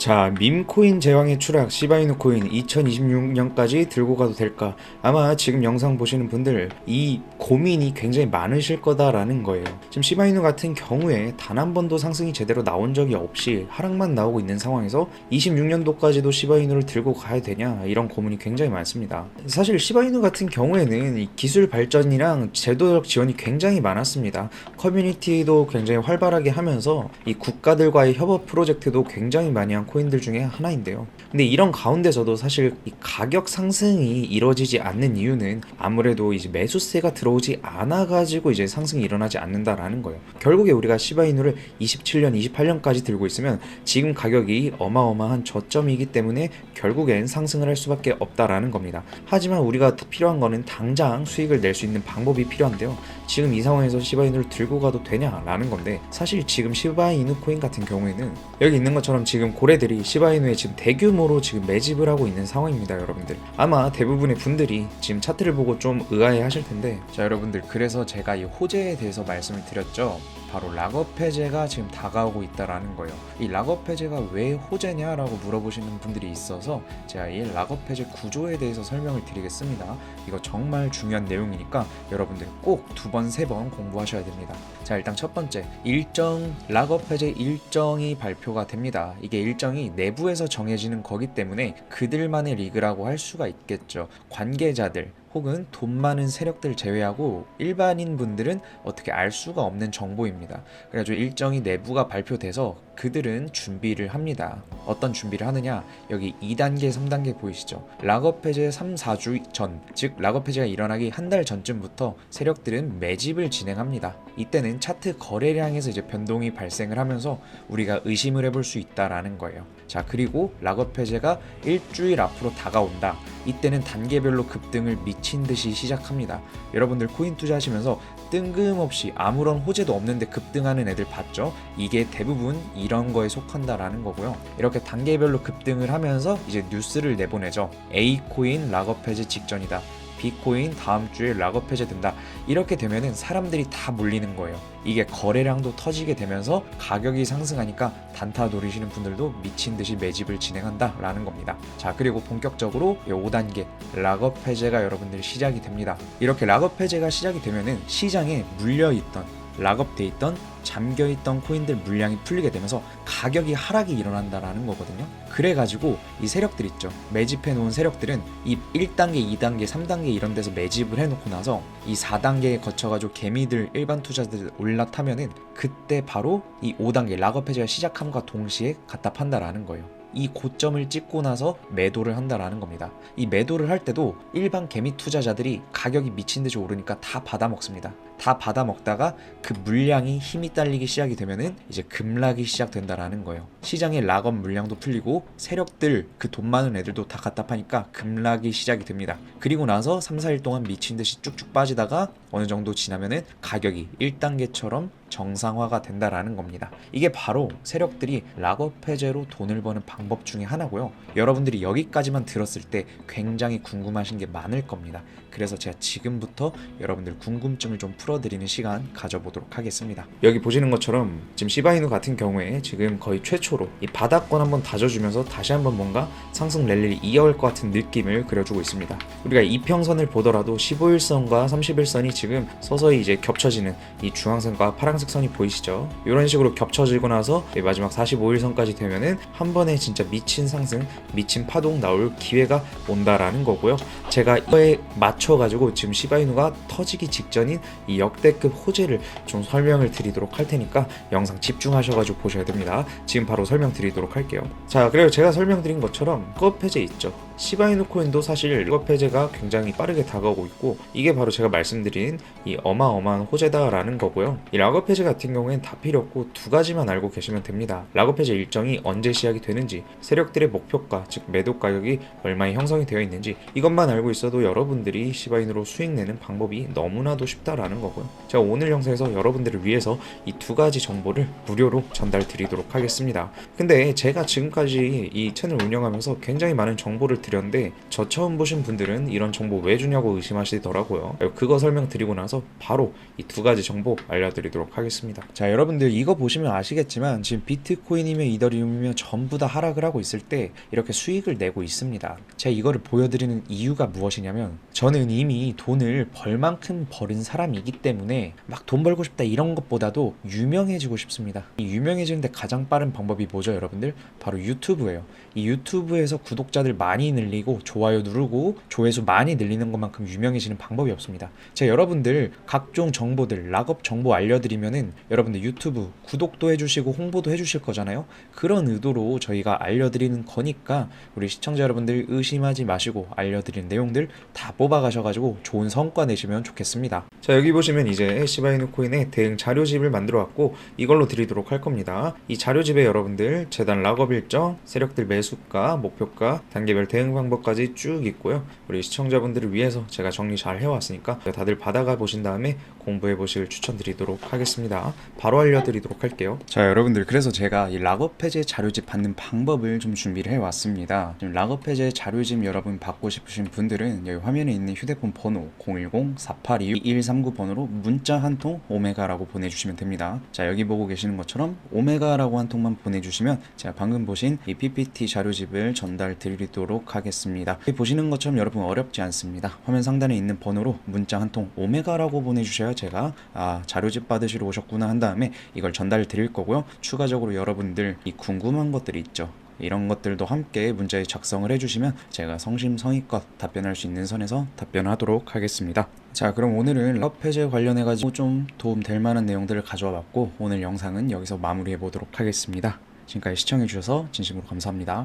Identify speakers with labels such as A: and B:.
A: 자, 밈코인 제왕의 추락 시바이누 코인 2026년까지 들고 가도 될까? 아마 지금 영상 보시는 분들 이 고민이 굉장히 많으실 거다라는 거예요. 지금 시바이누 같은 경우에 단 한 번도 상승이 제대로 나온 적이 없이 하락만 나오고 있는 상황에서 26년도까지도 시바이누를 들고 가야 되냐 이런 고민이 굉장히 많습니다. 사실 시바이누 같은 경우에는 이 기술 발전이랑 제도적 지원이 굉장히 많았습니다. 커뮤니티도 굉장히 활발하게 하면서 이 국가들과의 협업 프로젝트도 굉장히 많이 한 코인들 중에 하나인데요. 근데 이런 가운데서도 사실 이 가격 상승이 이루어지지 않는 이유는 아무래도 이제 매수세가 들어오지 않아 가지고 이제 상승이 일어나지 않는다라는 거예요. 결국에 우리가 시바이누를 27년, 28년까지 들고 있으면 지금 가격이 어마어마한 저점이기 때문에 결국엔 상승을 할 수밖에 없다라는 겁니다. 하지만 우리가 필요한 거는 당장 수익을 낼 수 있는 방법이 필요한데요. 지금 이 상황에서 시바이누를 들고 가도 되냐라는 건데 사실 지금 시바이누 코인 같은 경우에는 여기 있는 것처럼 지금 고래 들이 시바이누에 지금 대규모로 지금 매집을 하고 있는 상황입니다, 여러분들. 아마 대부분의 분들이 지금 차트를 보고 좀 의아해 하실 텐데 자, 여러분들 그래서 제가 이 호재에 대해서 말씀을 드렸죠. 바로 락업 해제가 지금 다가오고 있다라는 거예요. 이 락업 해제가 왜 호재냐라고 물어보시는 분들이 있어서 제가 이 락업 해제 구조에 대해서 설명을 드리겠습니다. 이거 정말 중요한 내용이니까 여러분들 꼭 두 번, 세 번 공부하셔야 됩니다. 자, 일단 첫 번째, 일정 락업 해제 일정이 발표가 됩니다. 이게 일정이 내부에서 정해지는 거기 때문에 그들만의 리그라고 할 수가 있겠죠. 관계자들 혹은 돈 많은 세력들 제외하고 일반인 분들은 어떻게 알 수가 없는 정보입니다. 그래가지고 일정이 내부가 발표돼서 그들은 준비를 합니다. 어떤 준비를 하느냐? 여기 2단계, 3단계 보이시죠? 락업 해제 3, 4주 전, 즉 락업 해제가 일어나기 한 달 전쯤부터 세력들은 매집을 진행합니다. 이때는 차트 거래량에서 이제 변동이 발생을 하면서 우리가 의심을 해볼 수 있다라는 거예요. 자, 그리고 락업 해제가 일주일 앞으로 다가온다. 이때는 단계별로 급등을 미친 듯이 시작합니다. 여러분들 코인 투자하시면서 뜬금없이 아무런 호재도 없는데 급등하는 애들 봤죠? 이게 대부분 이런 거에 속한다라는 거고요. 이렇게 단계별로 급등을 하면서 이제 뉴스를 내보내죠. A 코인 락업 해제 직전이다. 비코인 다음 주에 락업 해제된다. 이렇게 되면은 사람들이 다 몰리는 거예요. 이게 거래량도 터지게 되면서 가격이 상승하니까 단타 노리시는 분들도 미친 듯이 매집을 진행한다라는 겁니다. 자, 그리고 본격적으로 5단계 락업 해제가 여러분들 시작이 됩니다. 이렇게 락업 해제가 시작이 되면은 시장에 물려 있던 락업돼 있던 잠겨 있던 코인들 물량이 풀리게 되면서 가격이 하락이 일어난다라는 거거든요. 그래가지고 이 세력들 있죠. 매집해 놓은 세력들은 이 1단계, 2단계, 3단계 이런 데서 매집을 해놓고 나서 이 4단계에 거쳐가지고 개미들 일반 투자들 올라타면은 그때 바로 이 5단계 락업 해제가 시작함과 동시에 갖다 판다라는 거예요. 이 고점을 찍고 나서 매도를 한다라는 겁니다. 이 매도를 할 때도 일반 개미 투자자들이 가격이 미친 듯이 오르니까 다 받아 먹습니다. 다 받아 먹다가 그 물량이 힘이 딸리기 시작이 되면은 이제 급락이 시작된다라는 거예요. 시장의 락업 물량도 풀리고 세력들 그 돈 많은 애들도 다 갖다 파니까 급락이 시작이 됩니다. 그리고 나서 3, 4일 동안 미친 듯이 쭉쭉 빠지다가 어느 정도 지나면은 가격이 1단계처럼 정상화가 된다라는 겁니다. 이게 바로 세력들이 락업 해제로 돈을 버는 방법 중에 하나고요. 여러분들이 여기까지만 들었을 때 굉장히 궁금하신 게 많을 겁니다. 그래서 제가 지금부터 여러분들 궁금증을 좀 풀어 드리는 시간 가져보도록 하겠습니다. 여기 보시는 것처럼 지금 시바이누 같은 경우에 지금 거의 최초로 이 바닥권 한번 다져주면서 다시 한번 뭔가 상승 랠리를 이어올 것 같은 느낌을 그려주고 있습니다. 우리가 이평선을 보더라도 15일선과 30일선이 지금 서서히 이제 겹쳐지는 이 주황선과 파란색 선이 보이시죠? 이런 식으로 겹쳐지고 나서 이 마지막 45일선까지 되면은 한 번에 진짜 미친 상승, 미친 파동 나올 기회가 온다라는 거고요. 제가 이거에 맞춰가지고 지금 시바이누가 터지기 직전인 이 역대급 호재를 좀 설명을 드리도록 할 테니까 영상 집중하셔가지고 보셔야 됩니다. 지금 바로 설명드리도록 할게요. 자, 그리고 제가 설명드린 것처럼 컵 해제 있죠. 시바이누 코인도 사실 컵 해제가 굉장히 빠르게 다가오고 있고 이게 바로 제가 말씀드린 이 어마어마한 호재다라는 거고요. 이 락업 해제 같은 경우엔 다 필요 없고 두 가지만 알고 계시면 됩니다. 락업 해제 일정이 언제 시작이 되는지, 세력들의 목표가 즉 매도 가격이 얼마에 형성이 되어 있는지 이것만 알고 있어도 여러분들이 시바인으로 수익 내는 방법이 너무나도 쉽다라는 거고요. 제가 오늘 영상에서 여러분들을 위해서 이 두 가지 정보를 무료로 전달 드리도록 하겠습니다. 근데 제가 지금까지 이 채널 운영하면서 굉장히 많은 정보를 드렸는데 저 처음 보신 분들은 이런 정보 왜 주냐고 의심하시더라고요. 그거 설명드리고 나서 바로 이 두 가지 정보 알려드리도록 하겠습니다. 자 여러분들 이거 보시면 아시겠지만 지금 비트코인이며 이더리움이며 전부 다 하락을 하고 있을 때 이렇게 수익을 내고 있습니다. 제가 이거를 보여드리는 이유가 무엇이냐면 저는 이미 돈을 벌 만큼 벌은 사람이기 때문에 막 돈 벌고 싶다 이런 것보다도 유명해지고 싶습니다. 이 유명해지는데 가장 빠른 방법이 뭐죠 여러분들? 바로 유튜브예요. 이 유튜브에서 구독자들 많이 늘리고 좋아요 누르고 조회수 많이 늘리는 것만큼 유명해지는 방법이 없습니다. 제가 여러분들 각종 정보들 락업 정보 알려드리면은 여러분들 유튜브 구독도 해주시고 홍보도 해주실 거잖아요. 그런 의도로 저희가 알려드리는 거니까 우리 시청자 여러분들 의심하지 마시고 알려드리는 내용들 다 뽑아가셔가지고 좋은 성과 내시면 좋겠습니다. 자 여기 보시면 이제 시바이누 코인의 대응 자료집을 만들어 왔고 이걸로 드리도록 할 겁니다. 이 자료집에 여러분들 재단 락업 일정, 세력들 매수가, 목표가, 단계별 대응 방법까지 쭉 있고요. 우리 시청자분들을 위해서 제가 정리 잘 해왔으니까 다들 받아가 보신 다음에 공부해 보실 추천드리도록 하겠습니다. 바로 알려드리도록 할게요. 자 여러분들 그래서 제가 이 락업 해제 자료집 받는 방법을 좀 준비를 해왔습니다. 지금 락업 해제 자료집 여러분 받고 싶으신 분들은 여기 화면에 있는 휴대폰 번호 010-482-2139 번호로 문자 한 통 오메가라고 보내주시면 됩니다. 자 여기 보고 계시는 것처럼 오메가라고 한 통만 보내주시면 제가 방금 보신 이 PPT 자료집을 전달 드리도록 하겠습니다. 보시는 것처럼 여러분 어렵지 않습니다. 화면 상단에 있는 번호로 문자 한 통 오메가라고 보내주셔야 제가 아 자료집 받으시러 오셨구나 한 다음에 이걸 전달 드릴 거고요. 추가적으로 여러분들 이 궁금한 것들이 있죠. 이런 것들도 함께 문자에 작성을 해주시면 제가 성심성의껏 답변할 수 있는 선에서 답변하도록 하겠습니다. 자, 그럼 오늘은 럽 해제 관련해 가지고 좀 도움 될 만한 내용들을 가져와 봤고 오늘 영상은 여기서 마무리해 보도록 하겠습니다. 지금까지 시청해 주셔서 진심으로 감사합니다.